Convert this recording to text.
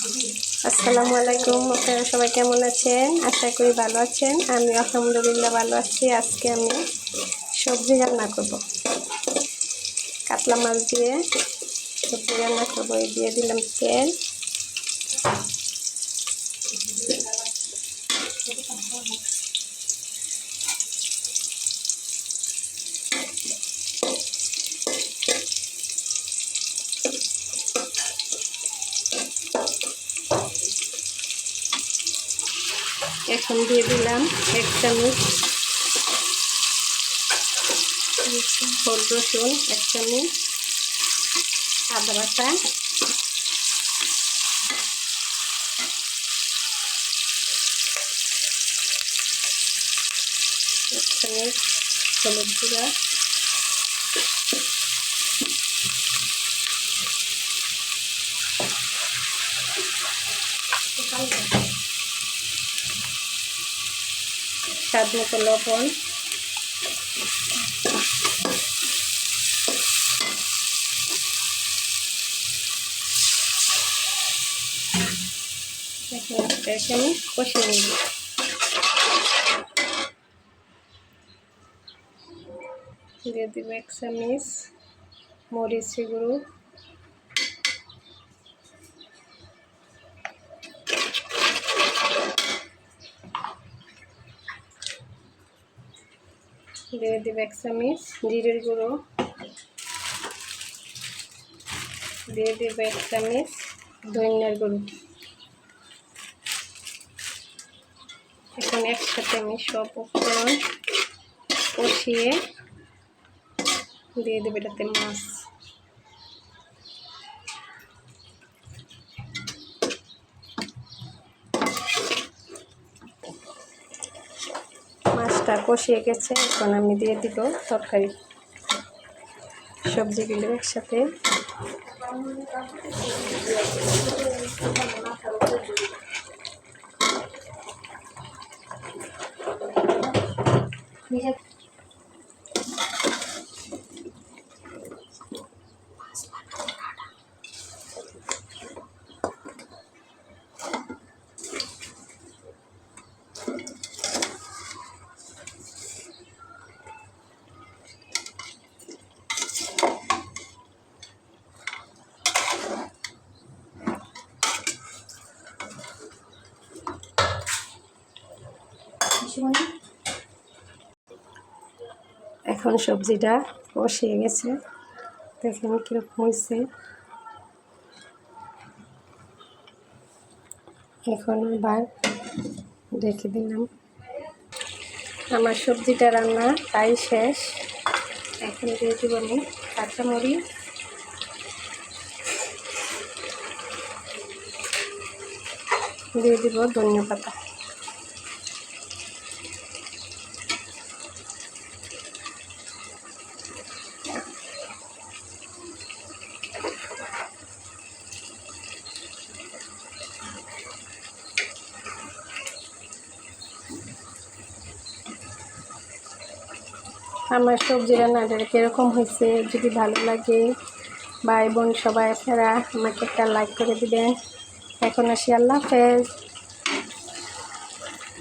আসসালামু আলাইকুম, আপনারা সবাই কেমন আছেন? আশা করি ভালো আছেন। আমি আলহামদুলিল্লাহ ভালো আছি। আজকে আমি সবজি রান্না করব। কাতলা মাছ দিয়ে সবজি রান্না করব। দিয়ে দিলাম তেল। এখন দিয়ে দিলাম এক চামচ হলুদ রসুন, এক চামচ আদা বাটা। এক চামচ হলুদ গুঁড়া। স্বাদ মতো লবণ। এখন কষিয়ে নিব। দিয়ে দিব এক চামিচ মরিচ গুঁড়ো। দিয়ে দেবে এক জিরের গুঁড়ো। দিয়ে দেবে এক চামিচ ধনিয়ার গুঁড়ো। এখন একসাথে আমি সব উপকরণ কষিয়ে দিয়ে দেবে এটাতে মাছ। মাছটা কষিয়ে গেছে এখন আমি দিয়ে দিব তরকারি। সবজিগুলো একসাথে। এখন সবজিটা কষিয়ে গেছে। দেখেন কীরকম হয়েছে। এখন আবার রেখে দিলাম। আমার সবজিটা রান্না তাই শেষ। এখন দিয়ে দিব আমি কাঁচামরিচ। দিয়ে দিব ধনিয়া পাতা। আমার সবজি রান্নাটা কীরকম হয়েছে যদি ভালো লাগে, ভাই বোন সবাই আপনারা আমাকে একটা লাইক করে দিবেন। এখন আসি, আল্লাহ হাফেজ।